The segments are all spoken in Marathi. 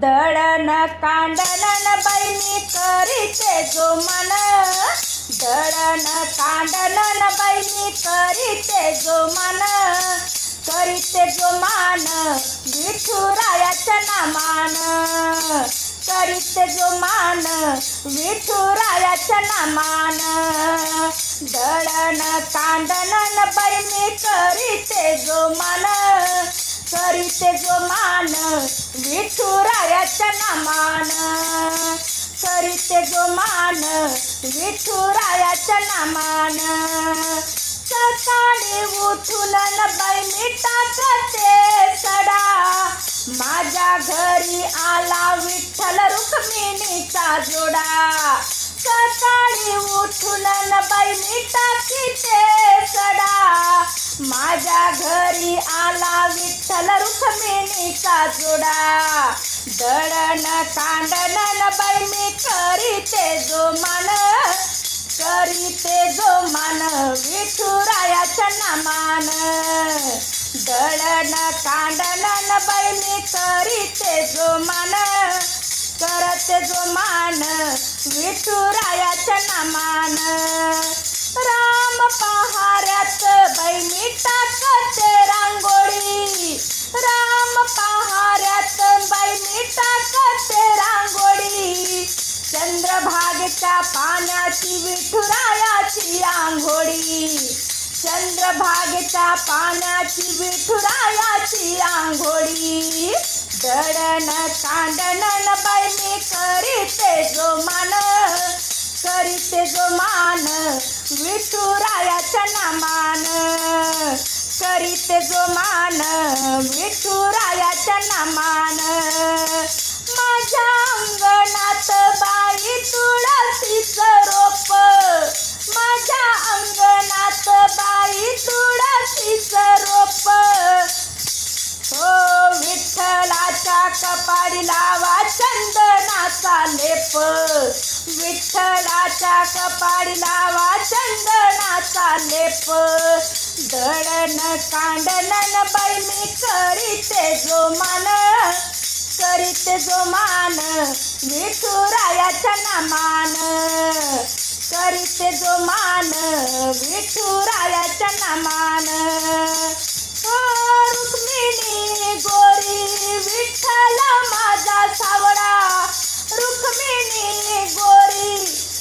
दळण कांडण बैनी मी करीते जो मन दळण कांडण बाई मी करीते जो मन करीते जो मान विठुरायाच्या नामान. करीते जो मान विठुरायाच्या नामान. दळण कांडण बैनी मी करीते जो करीते जो मान विठुरायाच्या नामान. करीते जो मान विठुरायाच्या नामान. सकाळी उठून न मिठाचा ते सडा माझ्या घरी आला विठ्ठल रुक्मिणीचा जोडा. सकाळी उठून न बाई ते सडा माझ्या घरी आला विठ्ठल रुक्मिणीचा जोडा. दळण कांडण बाई मी करीते जो मान करीते जो मान विठुरायाच्या नामान. दळण कांडलन बाई करीते जो मान करते जो मान विठुरायाच्या नामान. राम पहाऱ्यात बाई टाकते रांगोळी. राम पहाऱ्यात बाई टाकते रांगोळी. चंद्रभागेच्या पाण्याची विठुरायाची आंघोळी. चंद्रभागेच्या पाण्याची विठुरायाची आंघोळी. दळण कांडण बाई मी करीते जो मान करीते जो मान विठुरायाच्या नामान. करीते जो मान विठुरायाच्या नामान. माझ्या अंगणात बाई तुळशीचं रोप. माझ्या अंगणात बाई तुळशीचं रोप. हो विठ्ठलाच्या कपाळी लावा चंदनाचा लेप. विठ्ठलाच्या कपाळी लावा चंदनाचा लेप. दळण कांडणन बाई मी करीते जो मान करीत जो मान विठुरायाच्या नामान. करीत जो मान विठुरायाच्या नामान. हो, रुक्मिणी गोरी विठ्ठल माझा सावळा रुक्मिणी गोरी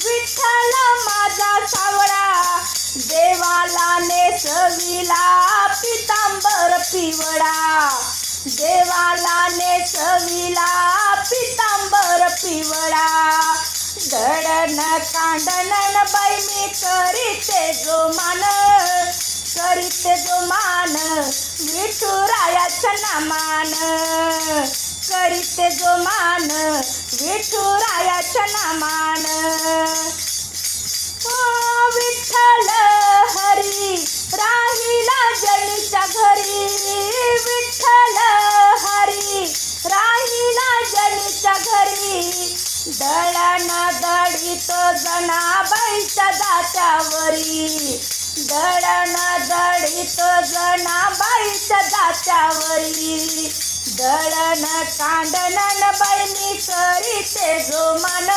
विठ्ठल माझा सावळा देवाला नेसविला पितांबर पिवळा. देवाला नेसविला पितांबर पिवळा. दडन कांडनन बाई मी करीते जो मान करीते जो मान विठुरायाच्या नामान. करीते जो मान विठुरायाच्या नामान. ओ विठ्ठल हरी राहिला जणीच्या घरी विठ्ठल हरी. राहिला जणीच्या घरी दळण दळीत जनाबाईच्या दात्यावरी. दळण दळीत जनाबाईच्या दात्यावरी. दळण कांडणन बाई मी करीते जो मन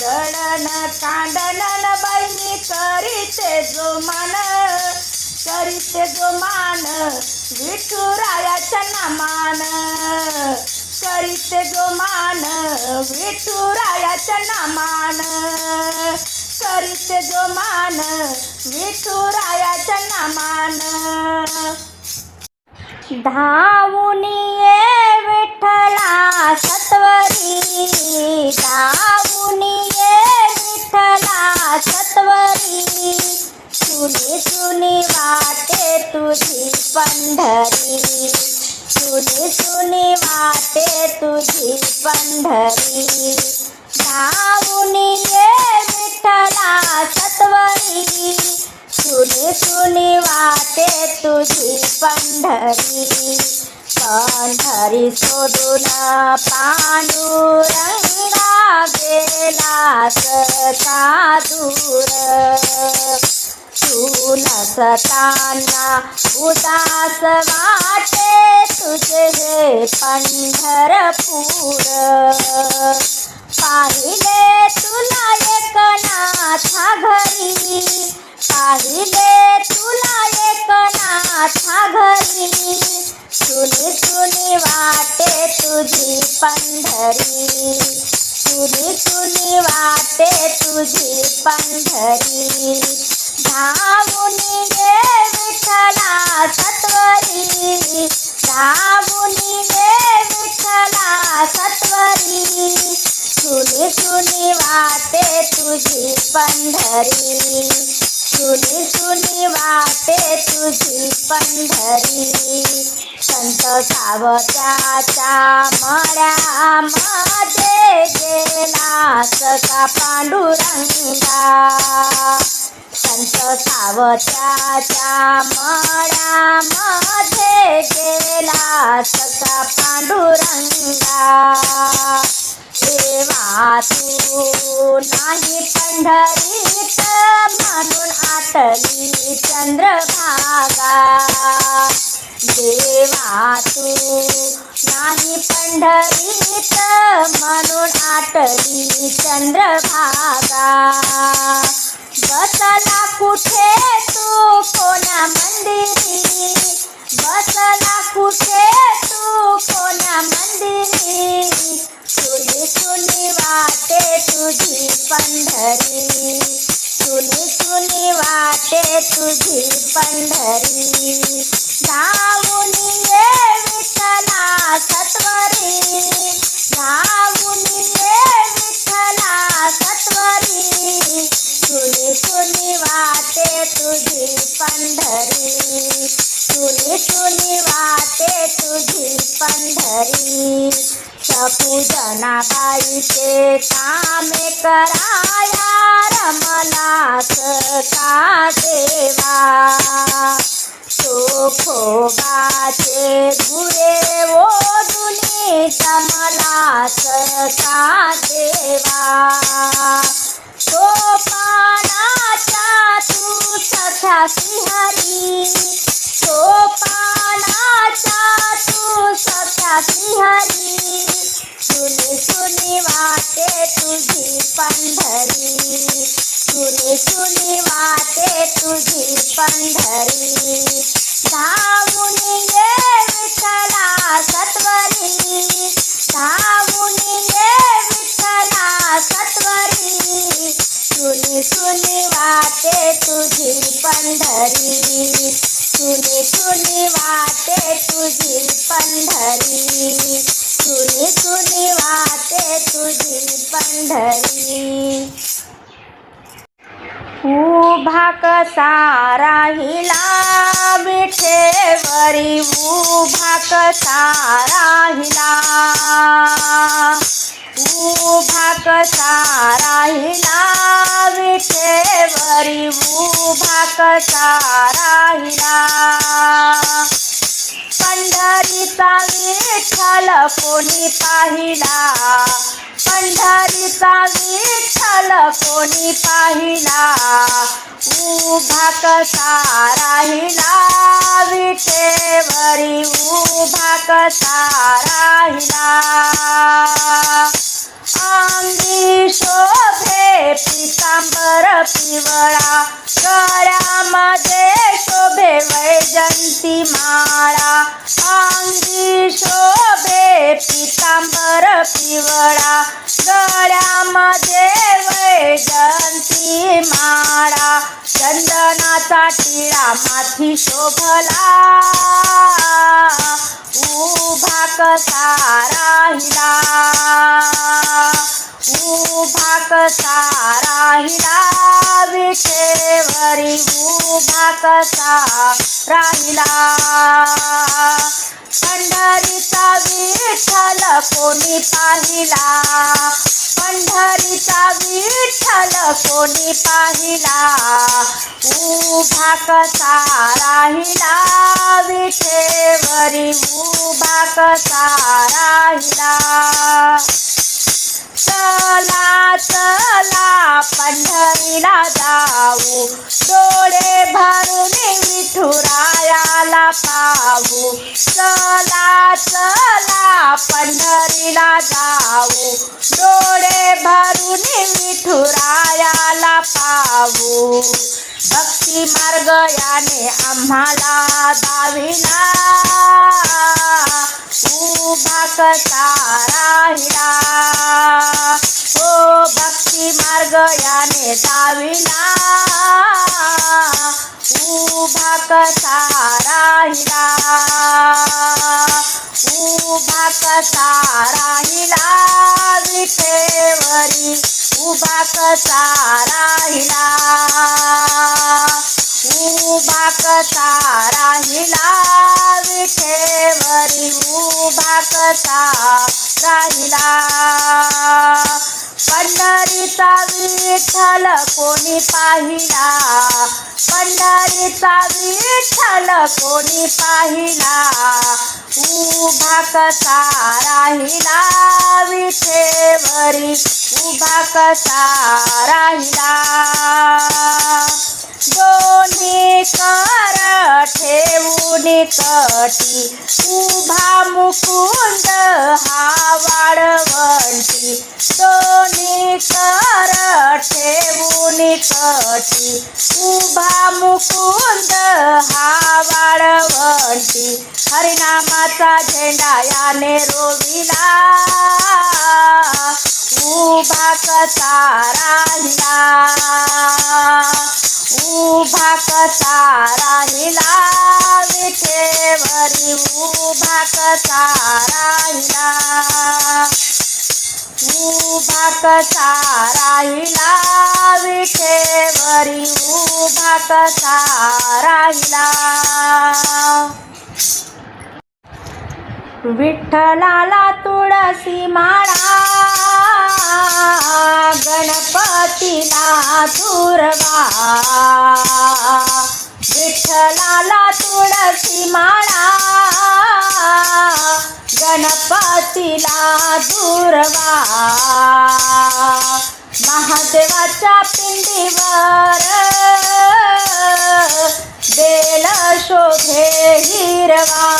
दळण कांदन बहिणी मी करीते जो मान करीते जो मान विठुरायाच्या नामान. करीते जो मान विठुरायाच्या नामान. करीते जो मान विठुरायाच्या नामान. धावून ये विठ्ठला सत्वरी धावून ये विठ्ठला सत्वरी. सुनी सुनी वाटे तुझी पंढरी. सुनी सुनी वाटे तुझी पंढरी. धावून ये विठ्ठला सत्वरी. सुनी सुनी वाटे तुझी पंढरी. पंढरी सोडून पांडुरंगा गेला का दूर तू नसताना उदास वाटे तुझे हे पंढरपूर. पाहिले तुला एकनाथा घरी. पाहिले तुला एकनाथा घरी. सुनी सुनी वाटे तुझी पंढरी. सुनी सुनी वाटे तुझी पंढरी. धावून गे विठ्ठला सत्वरी. धावून गे विठ्ठला सत्वरी. सुनी सुनी वाटे तुझी पंढरी. सुनी सुनी वाटे तुझी पंढरी. संत सावत्याच्या मळ्यामध्ये गेला सका पांडुरंगा. संत सावत्याच्या मळ्यामध्ये गेला सका पांडुरंगा. देवा तू नाही पंढरीत म्हणून आटली चंद्रभागा देवा तू नाही पंढरीत म्हणून आटली चंद्रभागा बसला कुठे तू कोणा मंदिरी बसला कुठे तू कोणा मंदिरी सुनी वाटे तुझी पंढरी. सुनी सुनी वाटे तुझी पंढरी. धावून ये विठ्ठला सत्वरी धावून ये विठ्ठला सत्वरी सुनी सुनी वाटे तुझी पंढरी। सुनी सुनी वाटे तुझी पंढरी। पूजनाबाईचे कामे कराया रमला का देवा। शोखोबाचे गुरे ओढुनी जमला का देवा। सोपानाचा तू सखा श्रीहरी. सोपानाचा तू सखा श्रीहरी. सुनी सुनी वाटे तुझी पंढरी. सुनी सुनी वाटे तुझी पंढरी. पंढरी. सुनी सुनी वाटे तुझी पंढरी. सुनी सुनी वाटे तुझी पंढरी. उभा कसा राहिला विठेवरी. उभा कसा राहिला. उभा कसा कसा राहिला. पंढरीचा विठ्ठल कोणी पाहिला? पंढरीचा विठ्ठल कोणी पाहिला? उभा कसा राहिला? विठेवरी उभा कसा राहिला? अंगी शोभे पितांबर पिवळा गळ्यामध्ये शोभे वैजंती माळा. अंगी शोभे पितांबर पिवळा गळ्यामध्ये वैजंती माळा. चंदनाचा टिळा माथी शोभला. उभा कसा राहिला? उभा कसा राहिला विठेवरी उभा कसा राहिला. पंढरीचा विठ्ठल कोणी पाहिला? पंढरीचा विठ्ठल कोणी पाहिला? उभा कसा राहिला विठेवरी उभा कसा राहिला. चला चला पंढरीला जाऊ. डोळे भरून विठुरायाला पाहू. चला चला पंढरीला जाऊ. डोळे भरून विठुरायाला पाहू. भक्ती मार्ग याने आम्हाला दाविला उभा कसा राहिला? हो भक्ती मार्ग याने दाविला उभा कसा राहिला? उभा कसा राहिला? विठेवरी उभा कसा राहिला? उभा कसा राहिला? कसा राहिला? पंढरीचा विठ्ठल कोणी पाहिला? पंढरीचा विठ्ठल कोणी पाहिला? उभा कसा राहिला? विठेवरी? उभा कसा राहिला? तटी उभा मुकुंद हा वाळवंटी. दोन्ही कर ठेवून तटी उभा मुकुंद हा वाळवंटी. हरिनामाचा झेंडा याने रोविला. उभा कसा राहिला. उभा कसा राहिला. उभा कसा राहिला? उभा कसा राहिला? विठेवरी उभा कसा राहिला? विठ्ठलाला तुळसी माळा गणपतीला धुरवा विठ्ठलाला तुळसी माळा गणपतीला दुर्वा. महादेवाच्या पिंडीवर बेल शोभे हिरवा.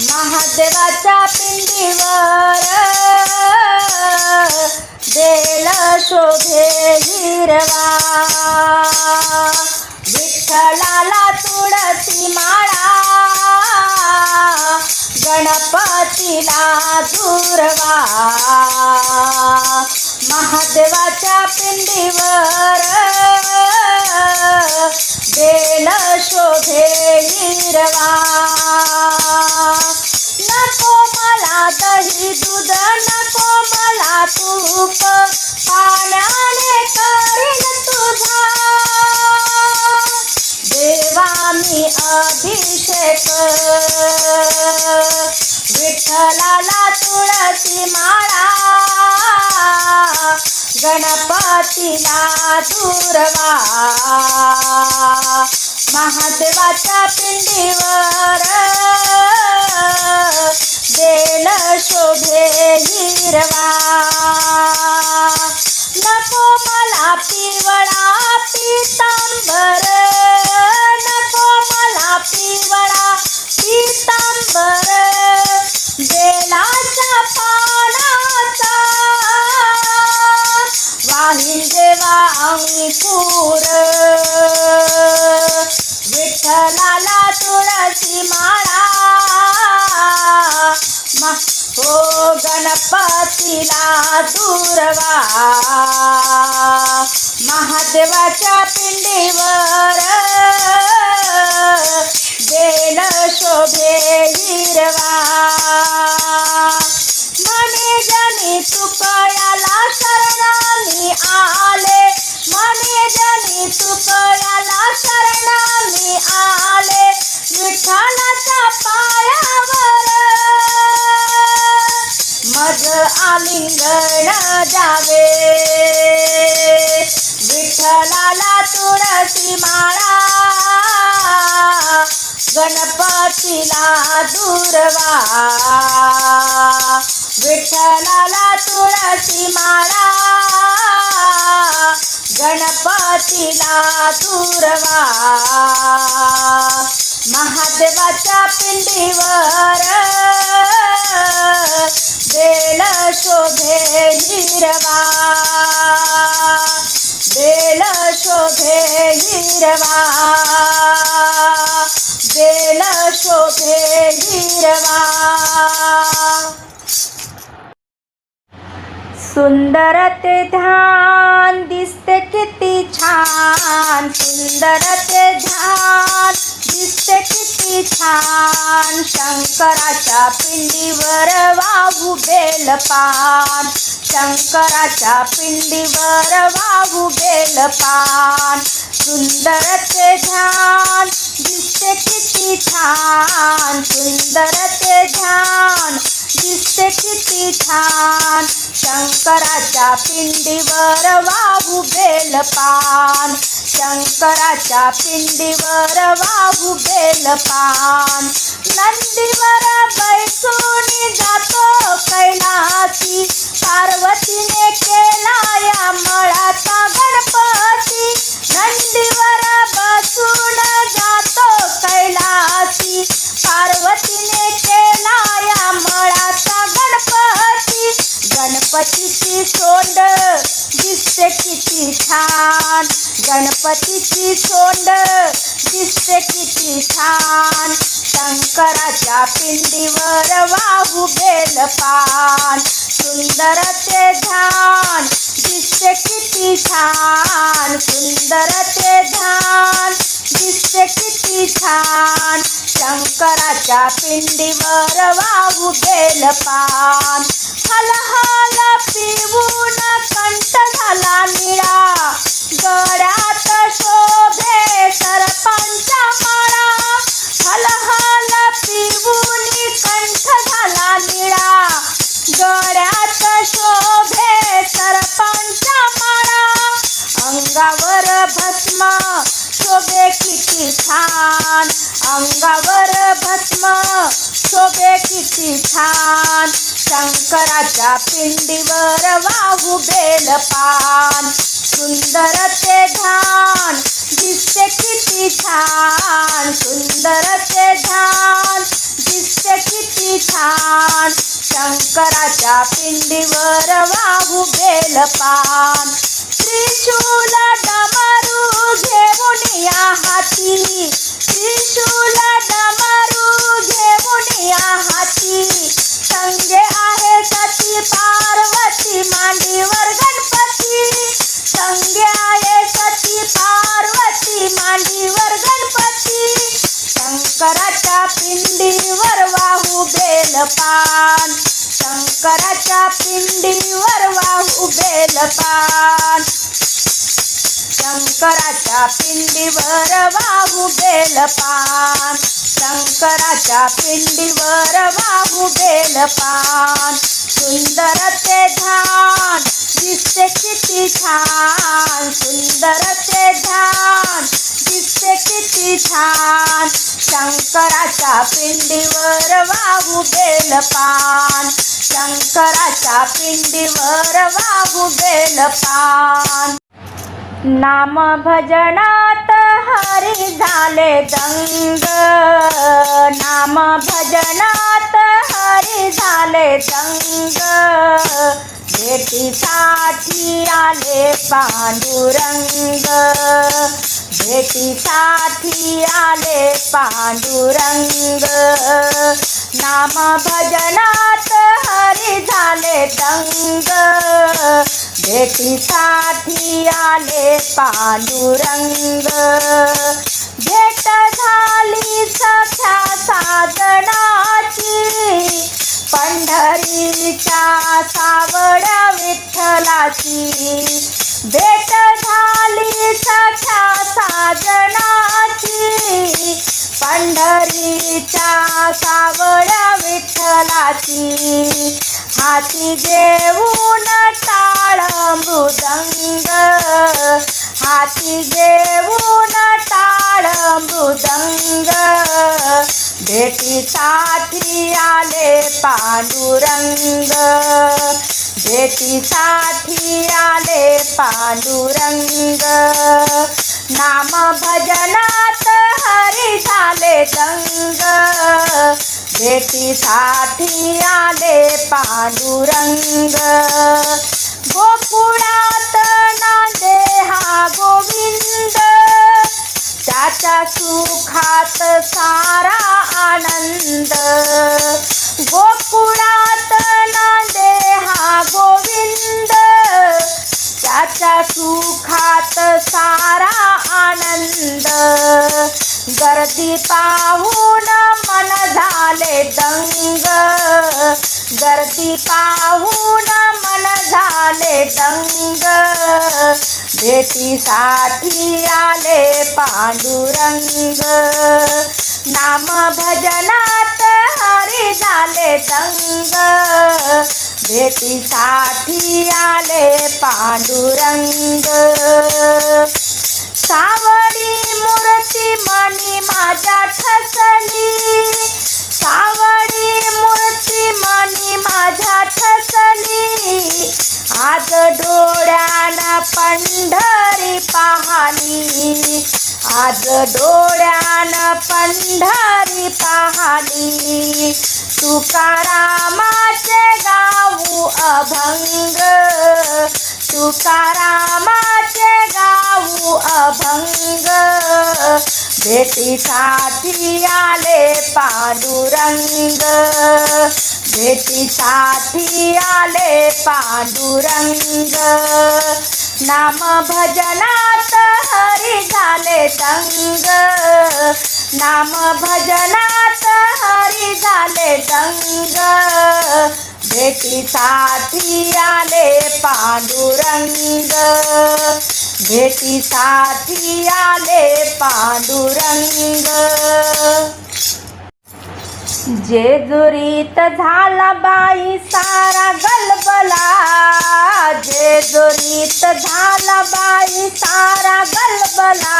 महादेवाच्या पिंडीवर बेल शोभे हिरवा. विठ्ठलाला तुळसी माळा. गणपतीला दुर्वा. महादेवाच्या पिंडीवर बेल शोभे हिरवा. नको मला दही दूध नको मला तूप. पाण्याने मी अभिषेक. विठ्ठलाला तुळसी माळा. गणपतीला दुर्वा. महादेवाच्या पिंडीवर. देल शोभे हिरवा. नको मला पिवळा पितांबर. वाहिल देवा अंकुर विठ्ठलाला तुळशी माळा. मा- हो गणपतीला दुर्वा. महादेवाच्या पिंडीवर बेल शोभे आले म्हणे जनी तुकड्याला शरणामी आले. विठ्ठलाच्या पायावर. मज आलिंगण जावे. विठ्ठलाला तुळसी माळा. गणपतीला दुर्वा. विठ्ठलाला तुळसी माळा. गणपतीला दुर्वा. महादेवाच्या पिंडीवर बेल शोभे हिरवा बेल शोभे हिरवा बेल शोभे हिरवा सुंदर ते ध्यान दिसते किती छान. सुंदर ते ध्यान दिसते किती छान. शंकराच्या पिंडीवर वाहू बेलपान. शंकराच्या पिंडीवर वाहू बेलपान. सुंदर ते ध्यान दिसते किती छान. सुंदर ते ध्यान दिसते किती छान. शंकराच्या पिंडीवर वाहू बेलपान. शंकराच्या पिंडीवर वाहू बेलपान. नंदीवर बैसून जातो कैलासी. पार्वतीने केला या मळाचा गणपती. नंदीवर बसून जातो कैलासी. पार्वतीने केला या मळा गणपतीची सोंड दिसते किती छान. गणपतीची सोंड दिसते किती छान. शंकराच्या पिंडीवर वाहू बेलपान सुंदर ते ध्यान दिसते किती छान. सुंदर ते ध्यान दिसते किती छान. शंकराच्या पिंडीवर वाहू बेलपान पान. हल पिऊन कंठ झाला निळा. गळ्यात शोभे सरपंचा माळा हलहल पिऊन कंठ झाला निळा. गळ्यात शोभे सरपंचा माळा अंगावर भस्म शोभे किती छान. अंगा छान शंकराच्या पिंडीवर वाहू बेलपान. सुंदर ते ध्यान दिसते किती छान. सुंदर ते ध्यान दिसते किती छान. शंकराच्या पिंडीवर वाहू बेलपान. त्रिशूल पिंडीवर वाहू बेलपान शंकराच्या पिंडीवर वाहू बेलपान शंकराच्या पिंडीवर वाहू बेलपान सुंदर ते धान दिसते किती छान. सुंदर ते धान दिसते किती छान. शंकराच्या पिंडीवर वाहू बेलपान शंकराच्या पिंडीवर वाहू बेलपान नाम भजनात हरी झाले दंग. नाम भजनात हरी झाले दंग. भेटीसाठी आले पांडुरंग. भेटीसाठी आले पांडुरंग. नाम भजनात हरी झाले दंग. भेटीसाठी आले पांडुरंग. भेट झाली सख्या साधनाची. पंढरीच्या सावड्या विठ्ठलाची. भेट झाली सख्या साधनाची. पंढरीच्या सावड्या विठ्ठलाची. हाती घेऊन टाळ मृदंग. हाती घेऊन टाळ मृदंग. भेटीसाठी आले पांडुरंग. भेटीसाठी आले पांडुरंग. नाम भजनात हरी झाले दंग. भेटीसाठी आले पांडुरंग. गोकुळात नांदे हा गोविंद. त्याच्या सुखात सारा आनंद. गोकुळात नांदे हा गोविंद. त्याच्या सुखात सारा आनंद. गर्दी पाहून मन झाले दंग. गर्दी पाहून मन झाले दंग. भेटीसाठी आले पांडुरंग. नाम भजनात हरी झाले दंग. भेटीसाठी आले पांडुरंग. सावडी मूर्ती मनी माझ्या ठसली. सावरी मूर्ती मनी माझ्या ठसली. आज डोळ्यान पंढरी पाहली. आज डोळ्यान पंढरी पाहली. तुकारामाचे गाऊ अभंग. तुकारामा जाऊ अभंग. भेटीसाठी आले पांडुरंग. भेटीसाठी आले पांडुरंग. नाम भजनात हरी झाले दंग. नाम भजनात हरी झाले दंग भेटीसाठी आले पांडुरंग. भेटीसाठी आले पांडुरंग. जेजुरीत झाला बाई सारा गलबला. जेजुरीत झाला बाई सारा गलबला.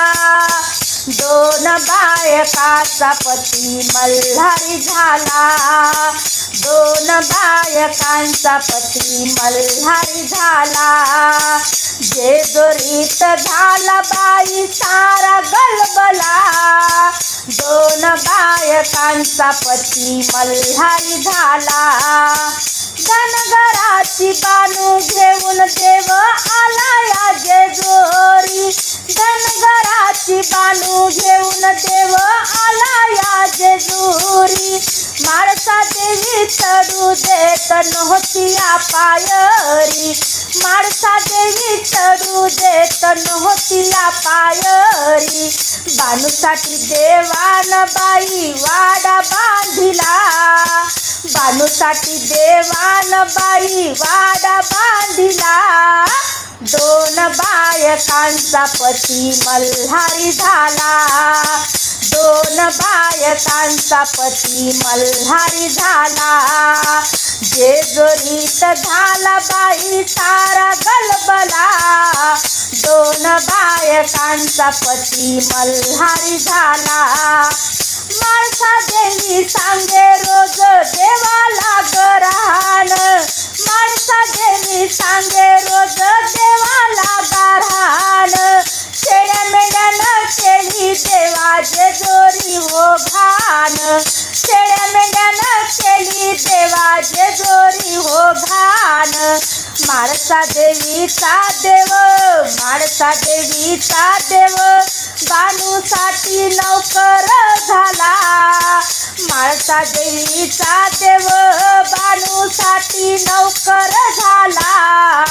दोन बायकाचा पती मल्हारी झाला. दोन बायकांचा पती मल्हारी झाला. जेजुरीत झाला बाई सारा गलबला. दोन बायकांचा पती मल्हारी झाला. धनगराची बानू घेऊन देव आला या जेजोरी धनगराची बानू घेऊन देव आला या जेजुरी. माळसा देवी चढू देत नव्हती या पायरी. माळसा देवी चढू देत नव्हती या पायरी. बानूसाठी देवान बाई वाडा बांधिला. बानूसाठी देवान बाई वाडा बांधिला. दोन बायकांचा पती मल्हारी झाला. दोन बायकांचा पती मल्हारी झाला. जेजुरीत झाला बाई सारा गलबला. दोन बायकांचा पती मल्हारी झाला. माळसा देवी सांगे रोज देवाला गराण माळसा देवी सांगे रोज देवाला गारहाण शेळ्या मेंढ्यानं केली देवाचे जोरी हो घाण. शेळ्या मेंढ्यानं केली देवाचे जोरी हो घाण. माळसा देवीचा देव माळसा देवीचा देव. बानूसाठी नौकर झाला. माळसा देवीचा देव बानूसाठी नौकर झाला.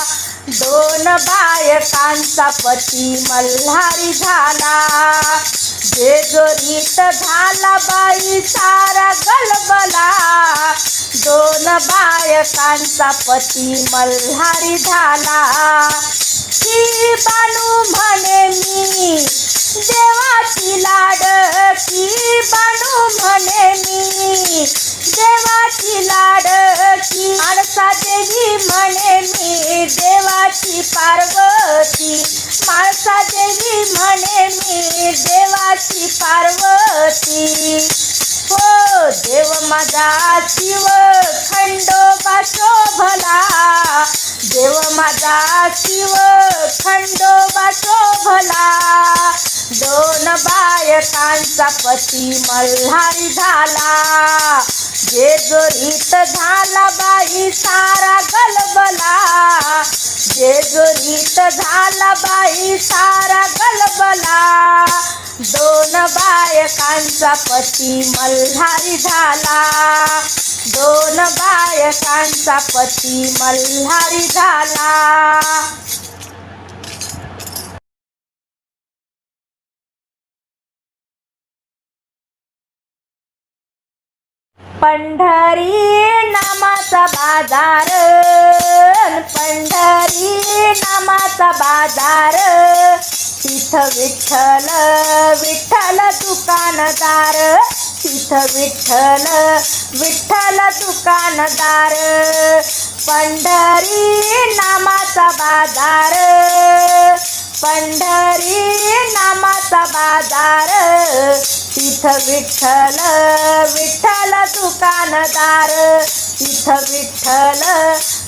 दोन बायकांचा पती मल्हारी झाला. जेजुरीत झाला बाई सारा गलबला. दोन बायकांचा पती मल्हारी झाला. ही बानू म्हणे मी देवाची लाडकी बनू म्हणे मी देवाची लाडकी माणसा देवी म्हणे मी देवाची पार्वती माणसा देवी म्हणे मी देवाची पार्वती. हो देव माझा शिव खंडोबा शोभला देव माझा शिव खंडोबा शोभला दोन बायकांचा पती मल्हारी झाला. जेजुरीत झाला बाई सारा गलबला. जेजुरीत झाला बाई सारा गलबला. दोन बायकांचा पती मल्हारी झाला. दोन बायकांचा पती मल्हारी झाला. पंढरी नामाचा बाजार. पंढरी नामाचा बाजार. तिथं विठ्ठल विठ्ठल दुकानदार. तिथं विठ्ठल विठ्ठल दुकानदार. पंढरी नामाचा बाजार. पंढरी नामाचा बाजार. तिथं विठ्ठल विठ्ठल दुकानदार. तिथं विठ्ठल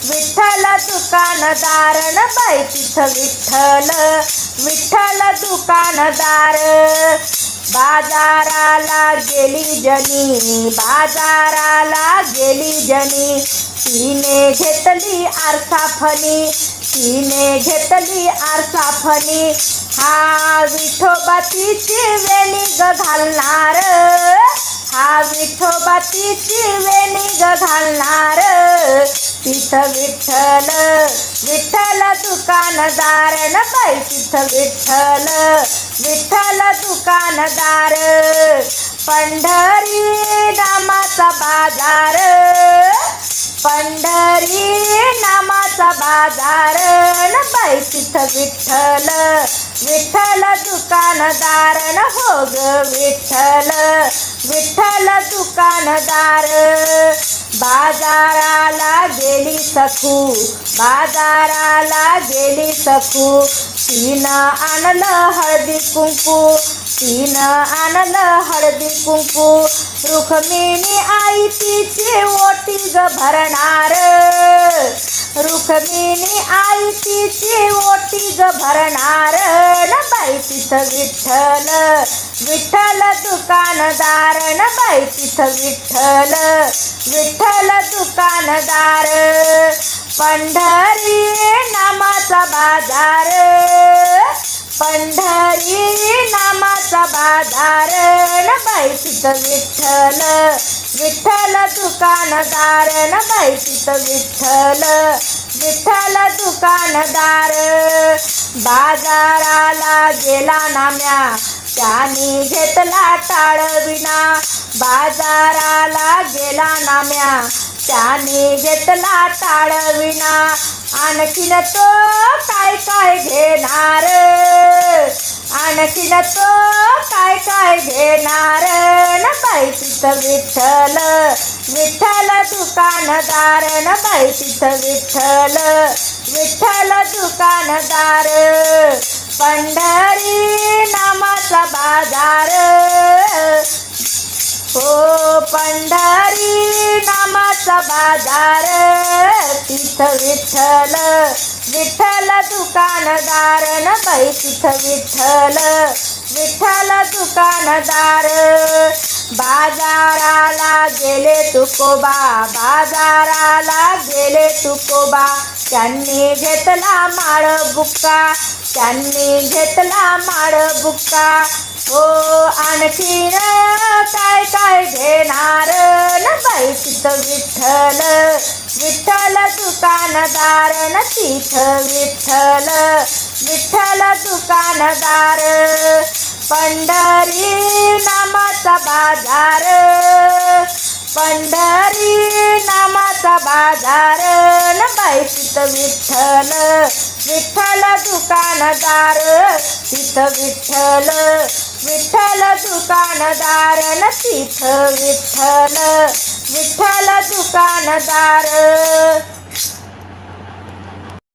विठ्ठल दुकानदार. न बाई तिथं विठ्ठल विठ्ठल दुकानदार. बाजाराला गेली जनी बाजाराला गेली जनी. तिने घेतली आरसाफणी तिने घेतली आरसाफणी हा विठोबा तिची वेणी ग घालणार. हा विठोबा तिची वेणी ग घालणार. तिथं विठ्ठल विठ्ठल दुकानदार न बाई तिथं विठ्ठल विठ्ठल दुकानदार. पंढरी नामाचा बाजार पंढरी नामाचा बाजार न बाई तिथं विठ्ठल. विठ्ठल दुकानदार न हो ग विठ्ठल विठ्ठल दुकानदार. बाजाराला गेली सखू बाजाराला गेली सखू तिनं आणलं हळदी कुंकू तिनं आणलं हळदी कुंकू रुक्मिणी आई तिचे ओटी ग भरणार. रुक्मिणी आई तिचे ओटी ग भरणार. न बाई तिथं विठ्ठल विठ्ठल दुकानदार. न बाई तिथं विठ्ठल विठ्ठल दुकानदार. पंढरी नामाचा बाजार. पंढरी नामाचा बाजार न बाई तिथं विठ्ठल. विठ्ठल दुकानदार न बाई तिथं विठ्ठल विठ्ठल दुकानदार बाजाराला गेला नाम्या त्याने घेतला टाळविना बाजाराला गेला नाम्या त्याने घेतला ताळविना आणखीन तो काय काय घेणार? आणखीन तो काय काय घेणार? न बाई तिथं विठ्ठल विठ्ठल दुकानदार. न बाई तिथं विठ्ठल विठ्ठल दुकानदार. पंढरी नामाचा बाजार. हो पंढरी नामाचा बाजार तिथं विठ्ठल विठ्ठल दुकानदार न बाई तिथं विठ्ठल विठ्ठल दुकानदार. बाजाराला गेले तुकोबा बाजाराला गेले तुकोबा. त्यांनी घेतला माळ बुक्का त्यांनी घेतला माळ बुक्का. हो आणखीन काय काय घेणार? न बाई तिथं विठ्ठल विठ्ठल दुकानदार न तिथं विठ्ठल विठ्ठल दुकानदार पंढरी नामाचा बाजार पंढरी नामाचा बाजार न बाई तिथं विठ्ठल. विठ्ठल दुकानदार तिथं विठ्ठल. विठ्ठल दुकानदार न तिथं विठ्ठल. विठ्ठल दुकानदार.